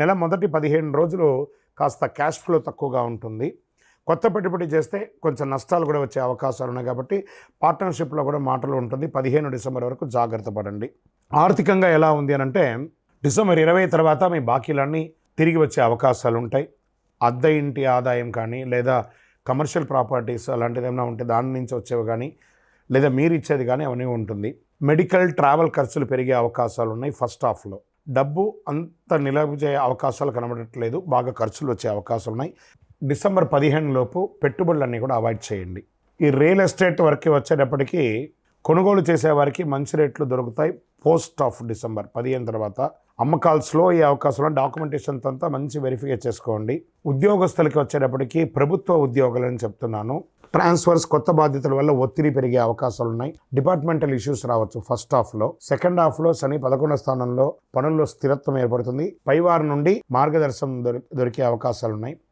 నెల మొదటి పదిహేను రోజులు కాస్త క్యాష్ ఫ్లో తక్కువగా ఉంటుంది. కొత్త పెట్టుబడి చేస్తే కొంచెం నష్టాలు కూడా వచ్చే అవకాశాలు ఉన్నాయి కాబట్టి పార్ట్నర్షిప్లో కూడా మాటలు ఉంటుంది. పదిహేను డిసెంబర్ వరకు జాగ్రత్త పడండి. ఆర్థికంగా ఎలా ఉంది అని అంటే డిసెంబర్ ఇరవై తర్వాత మీ బాకీలన్నీ తిరిగి వచ్చే అవకాశాలు ఉంటాయి. అద్దె ఇంటి ఆదాయం కానీ లేదా కమర్షియల్ ప్రాపర్టీస్ అలాంటిది ఏమైనా ఉంటే దాని నుంచి వచ్చేవి కానీ లేదా మీరు ఇచ్చేది కానీ అవన్నీ ఉంటుంది. మెడికల్ ట్రావెల్ ఖర్చులు పెరిగే అవకాశాలు ఉన్నాయి ఫస్ట్ హాఫ్లో డబ్బు అంత నిలవజే అవకాశాలు కనబడట్లేదు. బాగా ఖర్చులు వచ్చే అవకాశాలు ఉన్నాయి. డిసెంబర్ పదిహేను లోపు పెట్టుబడులన్నీ కూడా అవాయిడ్ చేయండి. ఈ రియల్ ఎస్టేట్ వరకు వచ్చేటప్పటికీ కొనుగోలు చేసేవారికి మంచి రేట్లు దొరుకుతాయి. పోస్ట్ ఆఫ్ డిసెంబర్ పదిహేను తర్వాత అమ్మకాలు స్లో అయ్యే అవకాశం డాక్యుమెంటేషన్ అంతా మంచి వెరిఫై చేసుకోండి. ఉద్యోగస్తులకి వచ్చేటప్పటికి ప్రభుత్వ ఉద్యోగులని చెప్తున్నాను. ట్రాన్స్ఫర్స్ కొత్త బాధ్యతల వల్ల ఒత్తిడి పెరిగే అవకాశాలు ఉన్నాయి డిపార్ట్మెంటల్ ఇష్యూస్ రావచ్చు. ఫస్ట్ హాఫ్లో. సెకండ్ హాఫ్లో శని పదకొండవ స్థానంలో పనుల్లో స్థిరత్వం ఏర్పడుతుంది. పైవారు నుండి మార్గదర్శనం దొరి దొరికే అవకాశాలు ఉన్నాయి